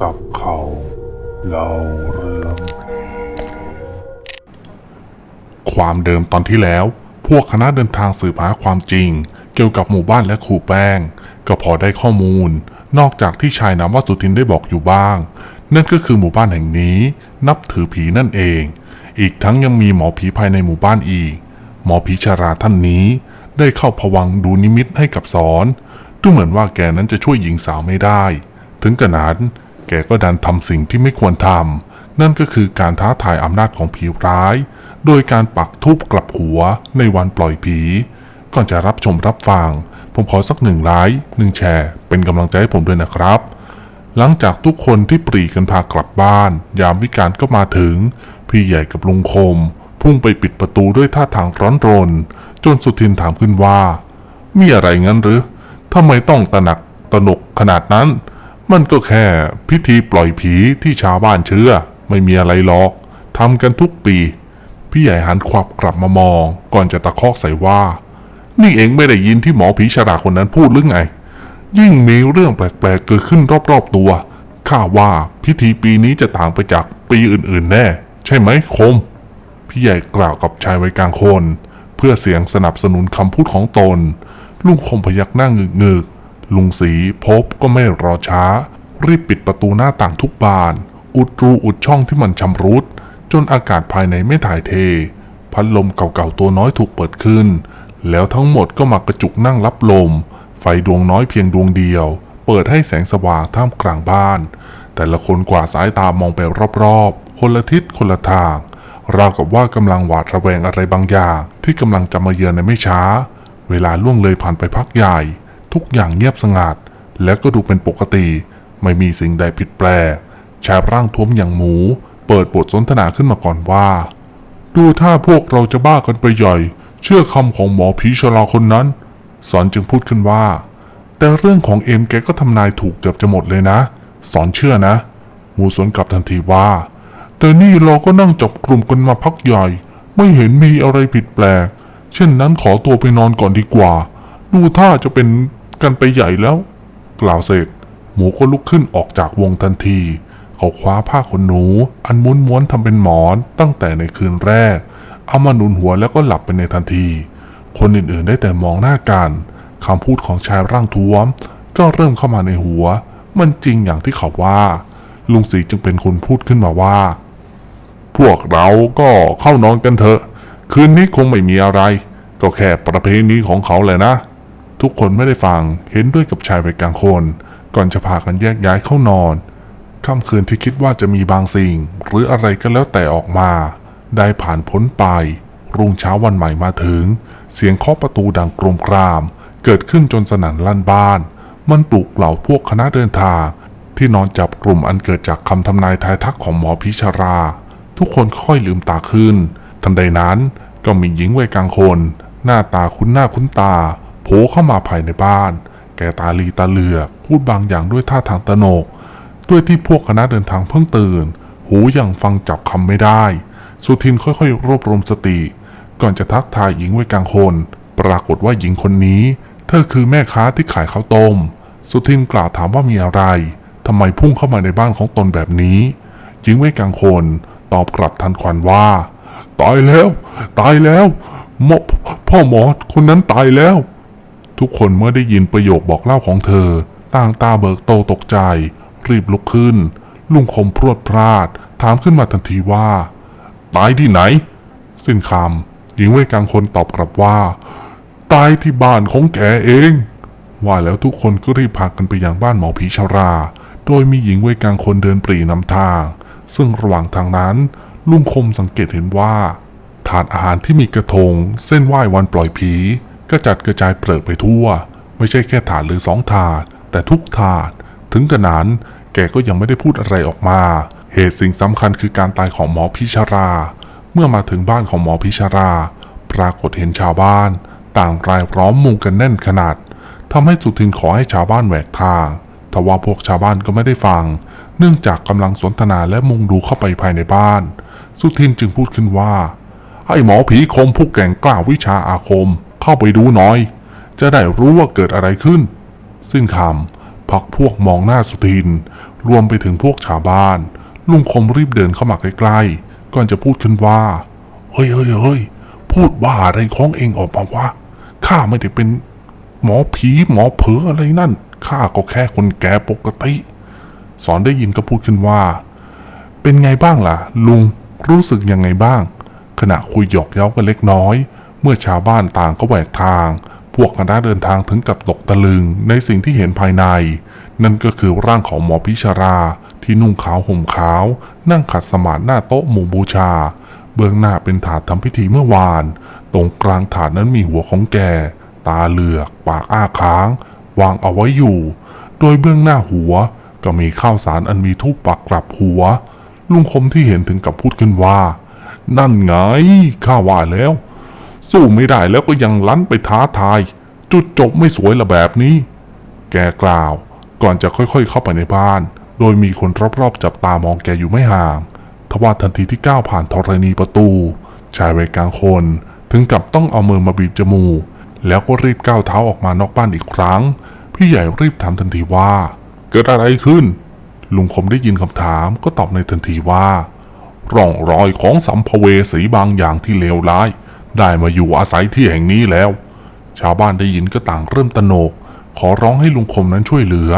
จับเขาเล่าเรื่องความเดิมตอนที่แล้ว พวกคณะเดินทางสืบหาความจริง เกี่ยวกับหมู่บ้านและครูแป้ง ก็พอได้ข้อมูล นอกจากที่ชายนามว่าสุทินได้บอกอยู่บ้าง นั่นก็คือหมู่บ้านแห่งนี้ นับถือผีนั่นเอง อีกทั้งยังมีหมอผีภายในหมู่บ้านอีก หมอผีชาราท่านนี้ ได้เข้าพวังดูนิมิตให้กับสอนดูเหมือนว่าแกนั้นจะช่วยหญิงสาวไม่ได้ ถึงกระนั้น กก็ดันทำสิ่งที่ไม่ควรทำนั่นก็คือการท้าทายอำนาจของผีร้าย โดยการปักทูบกลับหัวในวันปล่อยผี ก่อนจะรับชมรับฟัง ผมขอสักหนึ่งไลค์หนึ่งแชร์ เป็นกำลังใจให้ผมด้วยนะครับ หลังจากทุกคนที่ปรีกันพากลับบ้าน ยามวิการก็มาถึง พี่ใหญ่กับลุงคม พุ่งไปปิดประตูด้วยท่าทางร้อนรน จนสุทินถามขึ้นว่า มีอะไรงั้นหรือทำไมต้องตระหนักตระหนกขนาดนั้น มันก็แค่พิธีปล่อยผีที่ชาวบ้านเชื่อ ไม่มีอะไรหรอกทำกันทุกปี พี่ใหญ่หันขวับกลับมามอง ก่อนจะตะคอกใส่ว่า นี่เองไม่ได้ยินที่หมอผีฉลาดคนนั้นพูดหรือไง ยิ่งมีเรื่องแปลกๆเกิดขึ้นรอบๆตัวข้าว่าพิธีปีนี้จะต่างไปจากปีอื่นๆแน่ ใช่ไหมคม พี่ใหญ่กล่าวกับชายวัยกลางคน เพื่อเสียงสนับสนุนคำพูดของตน ลุงคมพยักหน้างึกงึก ลุงสีพบก็ไม่รอช้า รีบปิดประตูหน้าต่างทุกบาน อุดรูอุดช่องที่มันชำรุด จนอากาศภายในไม่ถ่ายเท พัดลมเก่าๆตัวน้อยถูกเปิดขึ้น แล้วทั้งหมดก็มากระจุกนั่งรับลม ไฟดวงน้อยเพียงดวงเดียว เปิดให้แสงสว่างท่ามกลางบ้าน แต่ละคนกว่าดสายตามองไปรอบๆ คนละทิศคนละทางราวกับว่ากำลังหวาดระแวงอะไรบางอย่างที่กำลังจะมาเยือนในไม่ช้า เวลาล่วงเลยผ่านไปพักใหญ่ ทุกอย่างเงียบสงัดและก็ดูเป็นปกติ ไม่มีสิ่งใดผิดแปลกชายร่างท้วมอย่างหมู เปิดบทสนทนาขึ้นมาก่อนว่า ดูถ้าพวกเราจะบ้ากันไปใหญ่ เชื่อคำของหมอผีชราคนนั้น สอนจึงพูดขึ้นว่า แต่เรื่องของเอ็มแกก็ทำนายถูกเกือบจะหมดเลยนะ สอนเชื่อนะ หมูสวนกลับทันทีว่า แต่นี่เราก็นั่งจับกลุ่มกันมาพักใหญ่ ไม่เห็นมีอะไรผิดแปลก เช่นนั้นขอตัวไปนอนก่อนดีกว่า ดูท่าจะเป็น กันไปใหญ่แล้ว กล่าวเสร็จ หมูก็ลุกขึ้นออกจากวงทันที เขาคว้าผ้าขนหนู อันม้วนๆทำเป็นหมอนตั้งแต่ในคืนแรก เอามาหนุนหัวแล้วก็หลับไปในทันที คนอื่นๆได้แต่มองหน้ากันคำพูดของชายร่างท้วม ก็เริ่มเข้ามาในหัว มันจริงอย่างที่เขาว่า ลุงศรีจึงเป็นคนพูดขึ้นมาว่า พวกเราก็เข้านอนกันเถอะ คืนนี้คงไม่มีอะไร ก็แค่ประเพณีของเขาแหละนะ ทุกคนไม่ได้ฟังเห็นด้วยกับชายวัยกลางคน ก่อนจะพากันแยกย้ายเข้านอนค่ำคืนที่คิดว่าจะมีบางสิ่ง หรืออะไรก็แล้วแต่ออกมา ได้ผ่านพ้นไป รุ่งเช้าวันใหม่มาถึง เสียงเคาะประตูดังกรมกราม เกิดขึ้นจนสนั่นลั่นบ้าน มันปลุกเหล่าพวกคณะเดินทาง ที่นอนจับกลุ่มอันเกิดจากคำทำนายทายทักของหมอพิชรา ทุกคนค่อยลืมตาขึ้น ทันใดนั้นก็มีหญิงวัยกลางคน หน้าตาคุ้นหน้าคุ้นตา เข้ามาภายในบ้าน แกตาลีตาเหลือกพูดบางอย่างด้วยท่าทางตนก ด้วยที่พวกคณะเดินทางเพิ่งตื่น หูยังฟังจับคำไม่ได้ สุทินค่อยๆ รวบรวมสติ ก่อนจะทักทายหญิงวัยกลางคน ปรากฏว่าหญิงคนนี้ เธอคือแม่ค้าที่ขายข้าวต้ม สุทินกล่าวถามว่ามีอะไรทำไมพุ่งเข้ามาในบ้านของตนแบบนี้ หญิงวัยกลางคนตอบกลับทันควันว่า ตายแล้ว ตายแล้วพ่อหมอคนนั้นตายแล้ว ทุกคนเมื่อได้ยินประโยคบอกเล่าของเธอ ต่างตาเบิกโตตกใจ รีบลุกขึ้น ลุงคมพรวดพลาด ถามขึ้นมาทันทีว่า ตายที่ไหน สิ้นคำหญิงวัยกลางคนตอบกลับว่า ตายที่บ้านของแกเอง ว่าแล้วทุกคนก็รีบพากันไปยังบ้านหมอผีชารา โดยมีหญิงวัยกลางคนเดินปรีนำทาง ซึ่งระหว่างทางนั้นลุงคมสังเกตเห็นว่าถาดอาหารที่มีกระทง เส้นไหว้วันปล่อยผี ก็จัดกระจายเปลือกไปทั่ว ไม่ใช่แค่ถาดหรือสองถาด แต่ทุกถาด ถึงกระนั้นแกก็ยังไม่ได้พูดอะไรออกมา เหตุสิ่งสำคัญคือการตายของหมอพิชารา เมื่อมาถึงบ้านของหมอพิชารา ปรากฏเห็นชาวบ้าน ต่างรายล้อมมุงกันแน่นขนาดทำให้สุทินขอให้ชาวบ้านแหวกทางทว่าพวกชาวบ้านก็ไม่ได้ฟัง เนื่องจากกำลังสนทนาและมุงดูเข้าไปภายในบ้าน สุทินจึงพูดขึ้นว่าให้หมอผีคมผู้แก่งกล้าวิชาอาคม เข้าไปดูหน่อย จะได้รู้ว่าเกิดอะไรขึ้น สิ้นคำพักพวกมองหน้าสุทิน รวมไปถึงพวกชาวบ้าน ลุงคมรีบเดินเข้ามาใกล้ๆก่อนจะพูดขึ้นว่า เฮ้ยเฮ้ยเฮ้ยพูดว่าอะไรของเองออกมาวะข้าไม่ได้เป็นหมอผีหมอเผลออะไรนั่นข้าก็แค่คนแก่ปกติ สอนได้ยินก็พูดขึ้นว่า เป็นไงบ้างล่ะ ลุงรู้สึกยังไงบ้าง ขณะคุยหยอกเย้ากันเล็กน้อย เมื่อชาวบ้านต่างก็แหวกทาง พวกคณะเดินทางถึงกับตกตะลึงในสิ่งที่เห็นภายใน นั่นก็คือร่างของหมอพิชราที่นุ่งขาวห่มขาว นั่งขัดสมาธิหน้าโต๊ะหมู่บูชา เบื้องหน้าเป็นถาดทำพิธีเมื่อวาน ตรงกลางถาดนั้นมีหัวของแก ตาเหลือก ปากอ้าค้าง วางเอาไว้อยู่ โดยเบื้องหน้าหัวก็มีข้าวสารอันมีทูปปักกลับหัว ลุงคมที่เห็นถึงกับพูดขึ้นว่า นั่นไง ข้าว่าแล้ว สู้ไม่ได้แล้วก็ยังลั้นไปท้าทาย จุดจบไม่สวยละแบบนี้ แกกล่าวก่อนจะค่อยๆ เข้าไปในบ้าน โดยมีคนรอบๆ จับตามองแกอยู่ไม่ห่างทว่าทันทีที่ก้าวผ่านธรณีประตู ชายวัยกลางคนถึงกับต้องเอามือมาบีบจมูก แล้วก็รีบก้าวเท้าออกมานอกบ้านอีกครั้ง พี่ใหญ่รีบถามทันทีว่า เกิดอะไรขึ้น ลุงคมได้ยินคำถามก็ตอบในทันทีว่า ร่องรอยของสัมภเวสีบางอย่างที่เลวร้าย ได้มาอยู่อาศัยที่แห่งนี้แล้ว ชาวบ้านได้ยินก็ต่างเริ่มตระหนก ขอร้องให้ลุงคมนั้นช่วยเหลือ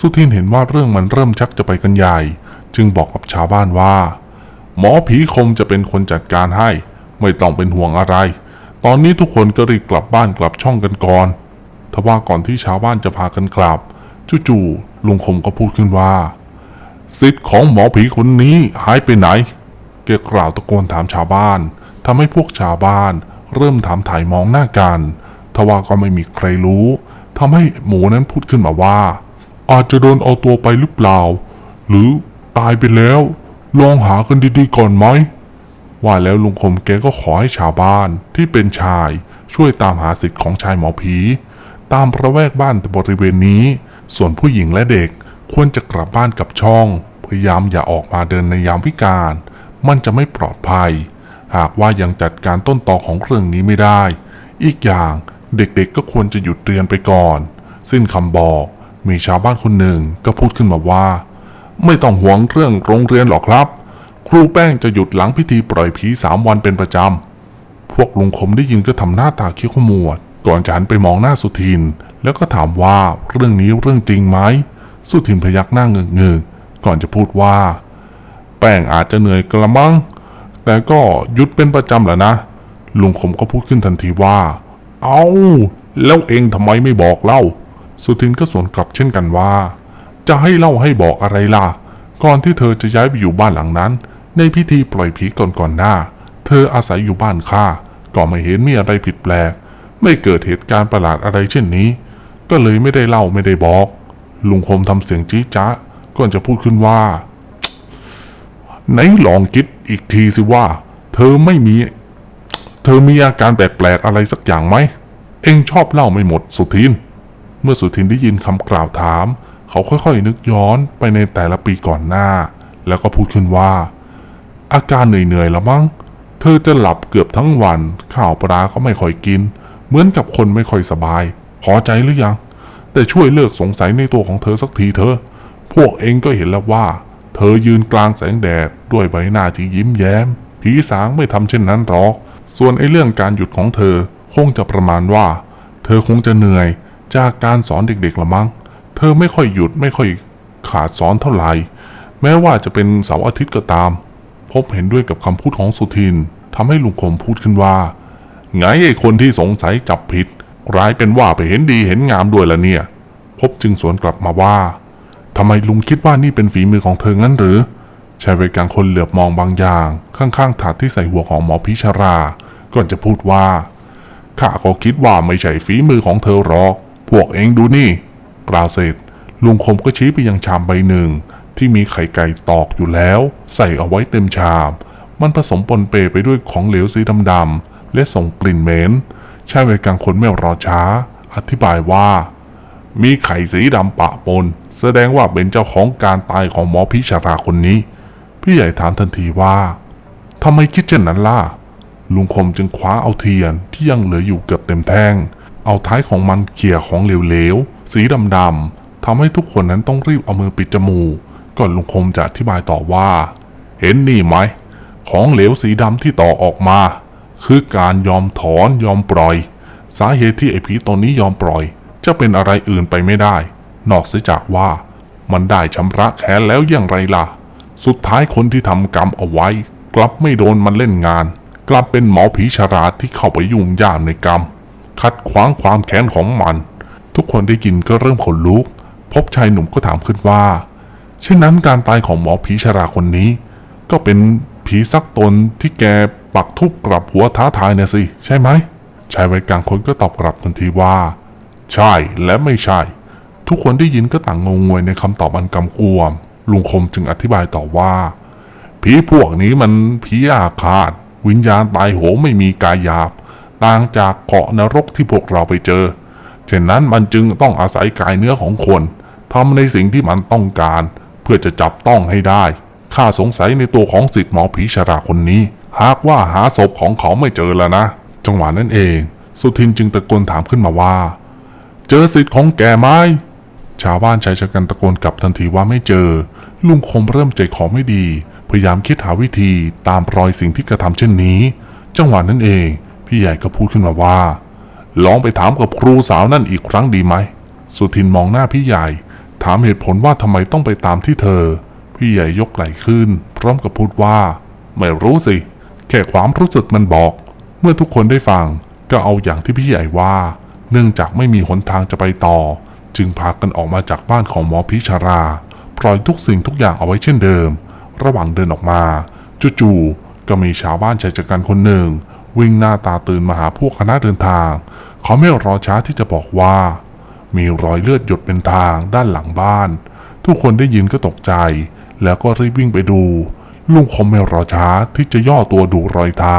สุทินเห็นว่าเรื่องมันเริ่มชักจะไปกันใหญ่ จึงบอกกับชาวบ้านว่า หมอผีคมจะเป็นคนจัดการให้ ไม่ต้องเป็นห่วงอะไร ตอนนี้ทุกคนก็รีบกลับบ้านกลับช่องกันก่อนทว่าก่อนที่ชาวบ้านจะพากันกลับจู่ๆลุงคมก็พูดขึ้นว่าสิทธิ์ของหมอผีคนนี้หายไปไหนแกกล่าวตะโกนถามชาวบ้าน ทำให้พวกชาวบ้าน เริ่มถามถ่ายมองหน้ากันทว่าก็ไม่มีใครรู้ทำให้หมูนั้นพูดขึ้นมาว่า อาจจะโดนเอาตัวไปหรือเปล่า หรือตายไปแล้ว ลองหากันดีๆก่อนไหมว่าแล้วลุงคมแกก็ขอให้ชาวบ้านที่เป็นชายช่วยตามหาสิทธิ์ของชายหมอผี ตามประแวกบ้านบริเวณนี้ ส่วนผู้หญิงและเด็กควรจะกลับบ้านกับช่อง พยายามอย่าออกมาเดินในยามวิกาลมันจะไม่ปลอดภัย หากว่ายังจัดการต้นตอของเรื่องนี้ไม่ได้ อีกอย่างเด็กๆก็ควรจะหยุดเรียนไปก่อน สิ้นคำบอก มีชาวบ้านคนหนึ่งก็พูดขึ้นมาว่า ไม่ต้องห่วงเรื่องโรงเรียนหรอกครับ ครูแป้งจะหยุดหลังพิธีปล่อยผีสามวันเป็นประจำ พวกลุงคมได้ยินก็ทำหน้าตาคี้วขมวด ก่อนจะหันไปมองหน้าสุทิน แล้วก็ถามว่าเรื่องนี้เรื่องจริงไหม สุทินพยักหน้าเงือกๆก่อนจะพูดว่า แป้งอาจจะเหนื่อยกระมัง แต่ก็หยุดเป็นประจำแหละนะ ลุงคมก็พูดขึ้นทันทีว่า เอาแล้วเองทำไมไม่บอกเล่า สุทินก็สวนกลับเช่นกันว่า จะให้เล่าให้บอกอะไรล่ะ ก่อนที่เธอจะย้ายไปอยู่บ้านหลังนั้น ในพิธีปล่อยผีก่อนก่อนหน้า เธออาศัยอยู่บ้านข้าก็ไม่เห็นมีอะไรผิดแปลก ไม่เกิดเหตุการณ์ประหลาดอะไรเช่นนี้ ก็เลยไม่ได้เล่าไม่ได้บอก ลุงคมทำเสียงจี้จ๊ะก่อนจะพูดขึ้นว่า ไหนลองคิด อีกทีสิว่า เธอไม่มี เธอมีอาการแปลกๆอะไรสักอย่างไหม เอ็งชอบเล่าไม่หมดสุทิน เมื่อสุทินได้ยินคำกล่าวถาม เขาค่อยๆนึกย้อนไปในแต่ละปีก่อนหน้า แล้วก็พูดขึ้นว่า อาการเหนื่อยๆละมั้ง เธอจะหลับเกือบทั้งวัน ข้าวปลาก็ไม่ค่อยกิน เหมือนกับคนไม่ค่อยสบาย พอใจหรือยัง แต่ช่วยเลิกสงสัยในตัวของเธอสักทีเถอะ พวกเองก็เห็นแล้วว่า ธอยืนกลางแสงแดดด้วยใบหน้าที่ยิ้มแย้ม ผีสางไม่ทำเช่นนั้นหรอก ส่วนไอ้เรื่องการหยุดของเธอคงจะประมาณว่า เธอคงจะเหนื่อยจากการสอนเด็กๆละมั้ง เธอไม่ค่อยหยุดไม่ค่อยขาดสอนเท่าไหร่ แม้ว่าจะเป็นเสาร์อาทิตย์ก็ตาม พบเห็นด้วยกับคำพูดของสุทินทำให้ลุงคมพูดขึ้นว่า ไงไอ้คนที่สงสัยจับผิดกลายเป็นว่าไปเห็นดีเห็นงามด้วยละเนี่ย พบจึงสวนกลับมาว่า ทำไมลุงคิดว่านี่เป็นฝีมือของเธองั้นหรือชายวัยกลางคนเหลือบมองบางอย่าง ข้างๆถาดที่ใส่หัวของหมอพิชรา ก่อนจะพูดว่าข้าก็คิดว่าไม่ใช่ฝีมือของเธอหรอก พวกเองดูนี่ กล่าวเสร็จ ลุงคมก็ชี้ไปยังชามใบหนึ่ง ที่มีไข่ไก่ตอกอยู่แล้ว ใส่เอาไว้เต็มชาม มันผสมปนเปไปด้วยของเหลวสีดำๆและส่งกลิ่นเหม็นชายวัยกลางคนไม่รอช้า อธิบายว่า มีไข่สีดำปะปน แสดงว่าเป็นเจ้าของการตายของหมอพิชาราคนนี้ พี่ใหญ่ถามทันทีว่าทำไมคิดเช่นนั้นล่ะ ลุงคมจึงคว้าเอาเทียนที่ยังเหลืออยู่เกือบเต็มแท่ง เอาท้ายของมันเขี่ยของเหลวๆ สีดำๆทำให้ทุกคนนั้นต้องรีบเอามือปิดจมูก ก่อนลุงคมจะอธิบายต่อว่า เห็นนี่ไหม ของเหลวสีดำที่ต่อออกมา คือการยอมถอนยอมปล่อย สาเหตุที่ไอ้ผีตนนี้ยอมปล่อย จะเป็นอะไรอื่นไปไม่ได้ นอกเสียจากว่ามันได้ชำระแค้นแล้วอย่างไรล่ะ สุดท้ายคนที่ทำกรรมเอาไว้ กลับไม่โดนมันเล่นงาน กลับเป็นหมอผีฉลาที่เข้าไปยุ่งยามในกรรม ขัดขวางความแค้นของมัน ทุกคนได้ยินก็เริ่มขนลุก พบชายหนุ่มก็ถามขึ้นว่าเช่นนั้นการตายของหมอผีชราคนนี้ ก็เป็นผีสักตนที่แกปักทุบกลับหัวท้าทายนะสิ ใช่ไหมชายวัยกลางคนก็ตอบกลับทันทีว่า ใช่และไม่ใช่ ทุกคนได้ยินก็ต่างงงงวยในคำตอบอันกำกวม ลุงคมจึงอธิบายต่อว่า ผีพวกนี้มันผีอาฆาต วิญญาณตายโหงไม่มีกายหยาบต่างจากเกาะนรกที่พวกเราไปเจอ เช่นนั้นมันจึงต้องอาศัยกายเนื้อของคนทำในสิ่งที่มันต้องการ เพื่อจะจับต้องให้ได้ ข้าสงสัยในตัวของสิทธิ์หมอผีชราคนนี้ หากว่าหาศพของเขาไม่เจอแล้วนะ จังหวะนั้นเอง สุทินจึงตะโกนถามขึ้นมาว่า เจอสิทธิ์ของแกไหม ชาวบ้านชายชะกันตะโกนกลับทันทีว่าไม่เจอ ลุงคมเริ่มใจคอไม่ดี พยายามคิดหาวิธีตามรอยสิ่งที่กระทำเช่นนี้ จังหวะนั้นเอง พี่ใหญ่ก็พูดขึ้นมาว่า ลองไปถามกับครูสาวนั่นอีกครั้งดีไหม สุทินมองหน้าพี่ใหญ่ ถามเหตุผลว่าทำไมต้องไปตามที่เธอ พี่ใหญ่ยกไหล่ขึ้น พร้อมกับพูดว่า ไม่รู้สิ แค่ความรู้สึกมันบอก เมื่อทุกคนได้ฟังก็เอาอย่างที่พี่ใหญ่ว่า เนื่องจากไม่มีหนทางจะไปต่อ จึงพากันออกมาจากบ้านของหมอพิชารา ปล่อยทุกสิ่งทุกอย่างเอาไว้เช่นเดิม ระหว่างเดินออกมาจู่ๆก็มีชาวบ้านชายชะกันคนหนึ่ง วิ่งหน้าตาตื่นมาหาพวกคณะเดินทาง เขาไม่รอช้าที่จะบอกว่า มีรอยเลือดหยดเป็นทางด้านหลังบ้าน ทุกคนได้ยินก็ตกใจ แล้วก็รีบวิ่งไปดูลุงคมไม่รอช้าที่จะย่อตัวดูรอยเท้า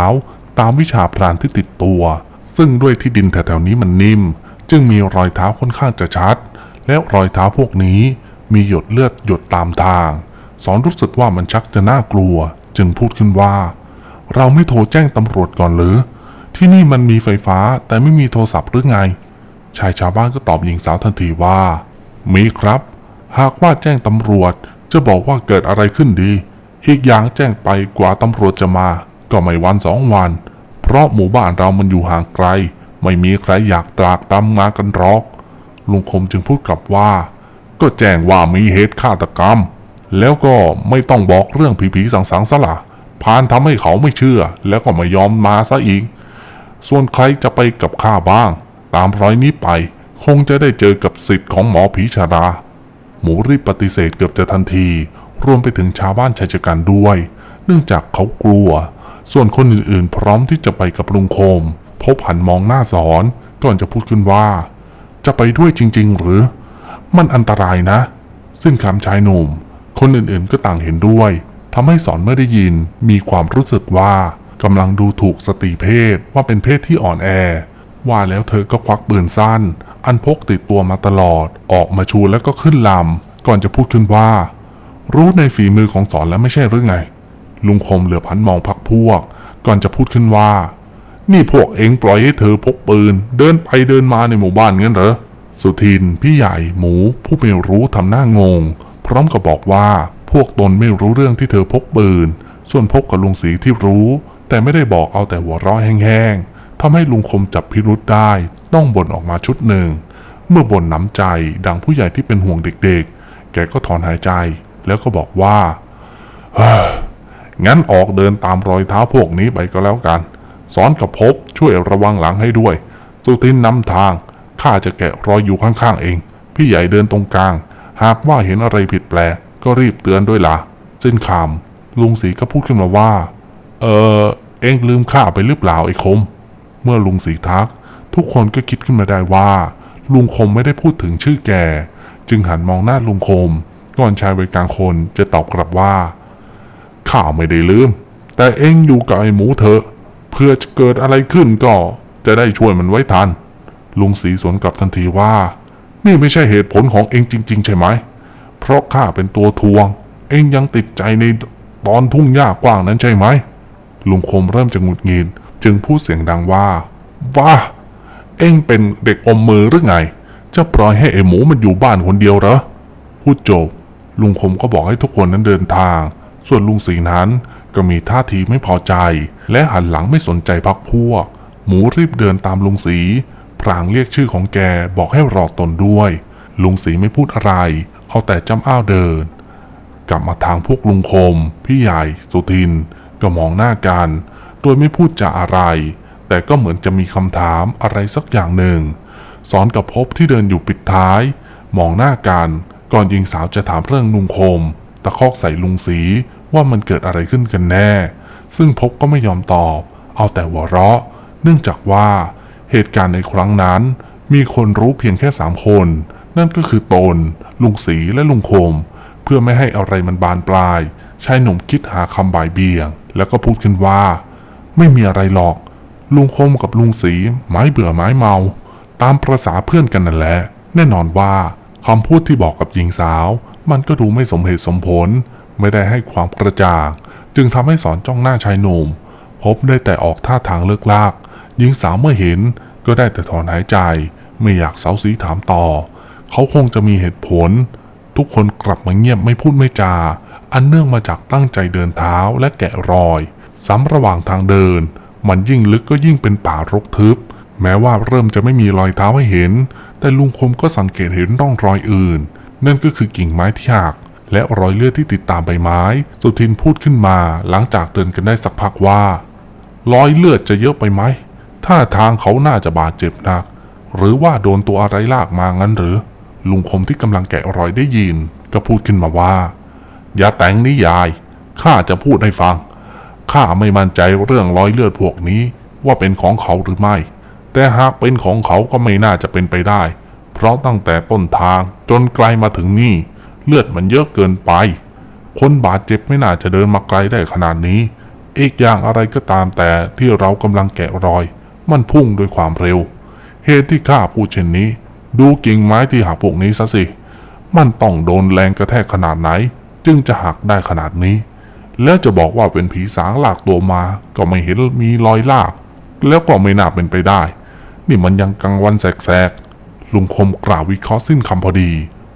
ตามวิชาพรานที่ติดตัว ซึ่งด้วยที่ดินแถวๆนี้มันนิ่ม จึงมีรอยเท้าค่อนข้างจะชัด และรอยเท้าพวกนี้มีหยดเลือดหยดตามทาง สอนรู้สึกว่ามันชักจะน่ากลัว จึงพูดขึ้นว่า เราไม่โทรแจ้งตำรวจก่อนหรือ ที่นี่มันมีไฟฟ้าแต่ไม่มีโทรศัพท์หรือไง ชายชาวบ้านก็ตอบหญิงสาวทันทีว่า มีครับ หากว่าแจ้งตำรวจจะบอกว่าเกิดอะไรขึ้นดี อีกอย่างแจ้งไปกว่าตำรวจจะมา ก็ไม่วันสองวัน เพราะหมู่บ้านเรามันอยู่ห่างไกล ไม่มีใครอยากตรากตามากันหรอก ลุงคมจึงพูดกลับว่า ก็แจ้งว่ามีเหตุฆาตกรรม แล้วก็ไม่ต้องบอกเรื่องผีๆสังๆซะละพานทำให้เขาไม่เชื่อ แล้วก็ไม่ยอมมาซะอีก ส่วนใครจะไปกับข้าบ้าง ตามรอยนี้ไป คงจะได้เจอกับสิทธิ์ของหมอผีชาราหมูรีบปฏิเสธเกือบจะทันที รวมไปถึงชาวบ้านชายชะกันด้วย เนื่องจากเขากลัว ส่วนคนอื่นๆ พร้อมที่จะไปกับลุงคม พบหันมองหน้าสอนก่อนจะพูดขึ้นว่า จะไปด้วยจริง ๆ หรือ มันอันตรายนะ ซึ่งคำชายหนุ่ม คนอื่นๆก็ต่างเห็นด้วยทำให้สอนเมื่อได้ยินมีความรู้สึกว่ากำลังดูถูกสตรีเพศว่าเป็นเพศที่อ่อนแอ ว่าแล้วเธอก็ควักปืนสั้น อันพกติดตัวมาตลอด ออกมาชูแล้วก็ขึ้นลำ ก่อนจะพูดขึ้นว่า รู้ในฝีมือของสอนแล้วไม่ใช่หรือไง ลุงคมเหลือพันมองพักพวก ก่อนจะพูดขึ้นว่า นี่พวกเองปล่อยให้เธอพกปืน เดินไปเดินมาในหมู่บ้านงั้นเหรอ สุทิน พี่ใหญ่ หมู ผู้ไม่รู้ทำหน้างง พร้อมกับบอกว่า พวกตนไม่รู้เรื่องที่เธอพกปืน ส่วนพกกับลุงสีที่รู้ แต่ไม่ได้บอกเอาแต่หัวเราะแห้งๆทำให้ลุงคมจับพิรุษได้ ต้องบ่นออกมาชุดหนึ่ง เมื่อบ่นน้ำใจ ดังผู้ใหญ่ที่เป็นห่วงเด็กๆ แกก็ถอนหายใจ แล้วก็บอกว่างั้นออกเดินตามรอยเท้าพวกนี้ไปก็แล้วกัน สอนกับพบช่วยระวังหลังให้ด้วย สุทินนำทาง ข้าจะแกะรอยอยู่ข้างๆเอง พี่ใหญ่เดินตรงกลาง หากว่าเห็นอะไรผิดแปลกก็รีบเตือนด้วยล่ะสิ้นคำลุงศรีก็พูดขึ้นมาว่า เออเอ็งลืมข้าไปหรือเปล่าไอ้คม เมื่อลุงศรีทัก ทุกคนก็คิดขึ้นมาได้ว่า ลุงคมไม่ได้พูดถึงชื่อแก จึงหันมองหน้าลุงคม ก่อนชายวัยกลางคนจะตอบกลับว่าข้าไม่ได้ลืม แต่เอ็งอยู่กับไอ้หมูเถอะ เพื่อจะเกิดอะไรขึ้นก็จะได้ช่วยมันไว้ทัน ลุงศรีสวนกลับทันทีว่า นี่ไม่ใช่เหตุผลของเองจริง ๆ ใช่ไหม เพราะข้าเป็นตัวทวง เองยังติดใจในตอนทุ่งหญ้ากว้างนั้นใช่ไหม ลุงคมเริ่มจะหงุดหงิดจึงพูดเสียงดังว่า ว่า เองเป็นเด็กอมมือหรือไง จะปล่อยให้ไอ้หมูมันอยู่บ้านคนเดียวเหรอ พูดจบ ลุงคมก็บอกให้ทุกคนนั้นเดินทาง ส่วนลุงสีนั้น ก็มีท่าทีไม่พอใจ และหันหลังไม่สนใจพักพวก หมูรีบเดินตามลุงสีพรางเรียกชื่อของแกบอกให้รอตนด้วย ลุงสีไม่พูดอะไร เอาแต่จำอ้าวเดิน กลับมาทางพวกลุงคม พี่ใหญ่สุทิน ก็มองหน้ากัน โดยไม่พูดจาอะไร แต่ก็เหมือนจะมีคำถามอะไรสักอย่างหนึ่งสอนกับพบที่เดินอยู่ปิดท้าย มองหน้ากัน ก่อนหญิงสาวจะถามเรื่องลุงคม ตะคอกใส่ลุงสี ว่ามันเกิดอะไรขึ้นกันแน่ ซึ่งพบก็ไม่ยอมตอบ เอาแต่หัวเราะ เนื่องจากว่าเหตุการณ์ในครั้งนั้นมีคนรู้เพียงแค่สามคน นั่นก็คือตน ลุงสีและลุงคม เพื่อไม่ให้อะไรมันบานปลาย ชายหนุ่มคิดหาคำบ่ายเบี่ยง แล้วก็พูดขึ้นว่า ไม่มีอะไรหรอก ลุงคมกับลุงสีไม้เบื่อไม้เมา ตามประษาเพื่อนกันนั่นแหละ แน่นอนว่าคำพูดที่บอกกับหญิงสาว มันก็ดูไม่สมเหตุสมผล ไม่ได้ให้ความกระจ่าง จึงทำให้สอนจ้องหน้าชายหนุ่ม พบได้แต่ออกท่าทางเลิกลากหญิงสาวเมื่อเห็นก็ได้แต่ถอนหายใจ ไม่อยากเสาสีถามต่อ เขาคงจะมีเหตุผล ทุกคนกลับมาเงียบไม่พูดไม่จา อันเนื่องมาจากตั้งใจเดินเท้าและแกะรอยซ้ำระหว่างทางเดิน มันยิ่งลึกก็ยิ่งเป็นป่ารกทึบ แม้ว่าเริ่มจะไม่มีรอยเท้าให้เห็น แต่ลุงคมก็สังเกตเห็นร่องรอยอื่น นั่นก็คือกิ่งไม้ที่หัก และรอยเลือดที่ติดตามใบไม้ สุทินพูดขึ้นมาหลังจากเดินกันได้สักพักว่า รอยเลือดจะเยอะไปไหมท่าทางเขาน่าจะบาดเจ็บหนัก หรือว่าโดนตัวอะไรลากมางั้นหรือ ลุงคมที่กำลังแกะรอยได้ยิน ก็พูดขึ้นมาว่า อย่าแต่งนิยายข้าจะพูดให้ฟังข้าไม่มั่นใจเรื่องรอยเลือดพวกนี้ว่าเป็นของเขาหรือไม่ แต่หากเป็นของเขาก็ไม่น่าจะเป็นไปได้ เพราะตั้งแต่ต้นทางจนไกลมาถึงนี่ เลือดมันเยอะเกินไป คนบาดเจ็บไม่น่าจะเดินมาไกลได้ขนาดนี้ อีกอย่างอะไรก็ตามแต่ที่เรากำลังแกะรอย มันพุ่งด้วยความเร็ว เหตุที่ข้าพูดเช่นนี้ ดูกิ่งไม้ที่หักพวกนี้ซะสิ มันต้องโดนแรงกระแทกขนาดไหน จึงจะหักได้ขนาดนี้ แล้วจะบอกว่าเป็นผีสางลากตัวมา ก็ไม่เห็นมีรอยลาก แล้วก็ไม่น่าเป็นไปได้ นี่มันยังกลางวันแสกๆลุงคมกล่าววิเคราะห์สิ้นคำพอดี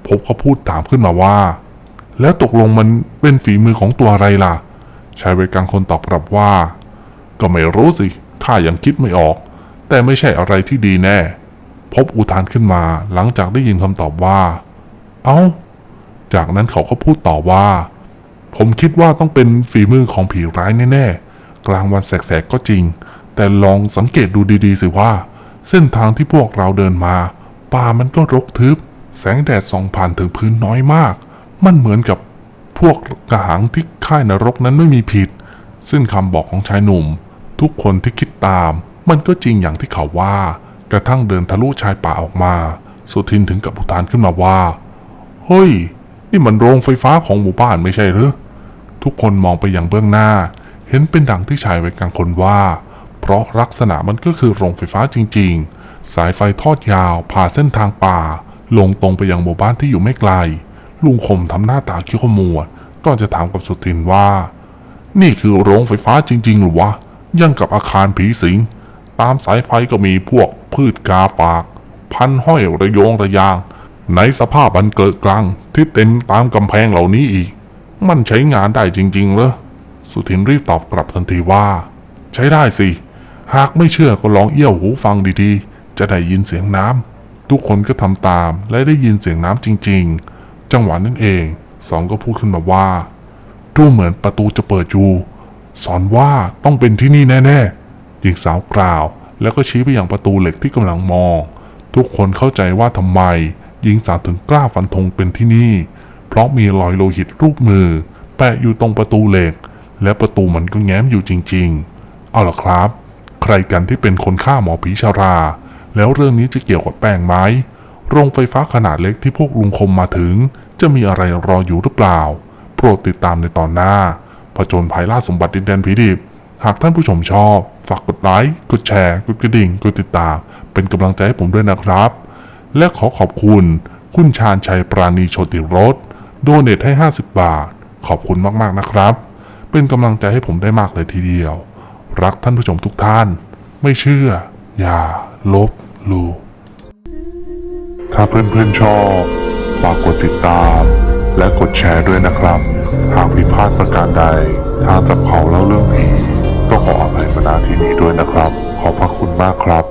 พบเขาพูดถามขึ้นมาว่า แล้วตกลงมันเป็นฝีมือของตัวอะไรล่ะ ชายวัยกลางคนตอบกลับว่า ก็ไม่รู้สิข้ายังคิดไม่ออก แต่ไม่ใช่อะไรที่ดีแน่ พบอุทานขึ้นมาหลังจากได้ยินคำตอบว่า เอา้า จากนั้นเขาก็พูดต่อว่า ผมคิดว่าต้องเป็นฝีมือของผีร้ายแน่ๆ กลางวันแสกๆก็จริง แต่ลองสังเกตดูดีๆสิว่า เส้นทางที่พวกเราเดินมาป่ามันก็รกทึบ แสงแดดส่องผ่านถึงพื้นน้อยมาก มันเหมือนกับพวกกระหังที่ค่ายนรกนั้นไม่มีผิด ซึ่งคำบอกของชายหนุ่ม ทุกคนที่คิดตาม มันก็จริงอย่างที่เขาว่า กระทั่งเดินทะลุชายป่าออกมา สุทินถึงกับอุทานขึ้นมาว่า เฮ้ย นี่มันโรงไฟฟ้าของหมู่บ้านไม่ใช่หรือ ทุกคนมองไปยังเบื้องหน้า เห็นเป็นดังที่ชายไว้กลางคนว่า เพราะลักษณะมันก็คือโรงไฟฟ้าจริง ๆ สายไฟทอดยาวผ่าเส้นทางป่า ลงตรงไปยังหมู่บ้านที่อยู่ไม่ไกล ลุงคมทำหน้าตาคิ้วขมวดก่อนจะถามกับสุทินว่า นี่คือโรงไฟฟ้าจริง ๆ หรือวะ ยังกับอาคารผีสิง ตามสายไฟก็มีพวกพืชกาฝาก พันห้อยระยงระยาง ในสภาพบันเกิดกลางที่เต็มตามกำแพงเหล่านี้อีก มันใช้งานได้จริง ๆ เหรอ สุทินรีบตอบกลับทันทีว่า ใช้ได้สิ หากไม่เชื่อก็ลองเอี้ยวหูฟังดีๆ จะได้ยินเสียงน้ำ ทุกคนก็ทำตามและได้ยินเสียงน้ำจริง ๆ จังหวะนั้นเองสองก็พูดขึ้นมาว่า ดูเหมือนประตูจะเปิดอยู่ สอนว่าต้องเป็นที่นี่แน่ๆหญิงสาวกล่าว แล้วก็ชี้ไปยังประตูเหล็กที่กำลังมอง ทุกคนเข้าใจว่าทำไมหญิงสาวถึงกล้าฟันธงเป็นที่นี่ เพราะมีรอยโลหิตรูปมือ แปะอยู่ตรงประตูเหล็ก และประตูมันก็แง้มอยู่จริง ๆ เอาล่ะครับ ใครกันที่เป็นคนฆ่าหมอผีชารา แล้วเรื่องนี้จะเกี่ยวกับแป้งไหมโรงไฟฟ้าขนาดเล็กที่พวกลุงคมมาถึง จะมีอะไรรออยู่หรือเปล่า โปรดติดตามในตอนหน้า ผจญภัยล่าสมบัติดินแดนผีดิบ หากท่านผู้ชมชอบ ฝากกดไลค์ กดแชร์ กดกระดิ่ง กดติดตาม เป็นกำลังใจให้ผมด้วยนะครับ และขอขอบคุณ คุณชาญชัยปราณีโชติรสโดเนทให้ 50 บาท ขอบคุณมากๆนะครับ เป็นกำลังใจให้ผมได้มากเลยทีเดียว รักท่านผู้ชมทุกท่าน ไม่เชื่อ อย่า ลบ ลู่ถ้าเพื่อนๆชอบ ฝากกดติดตาม และกดแชร์ด้วยนะครับ หากผิดพลาดประการใด ทางจับเขาเล่าเรื่องผีก็ขออภัยมาณที่นี้ด้วยนะครับ ขอบพระคุณมากครับ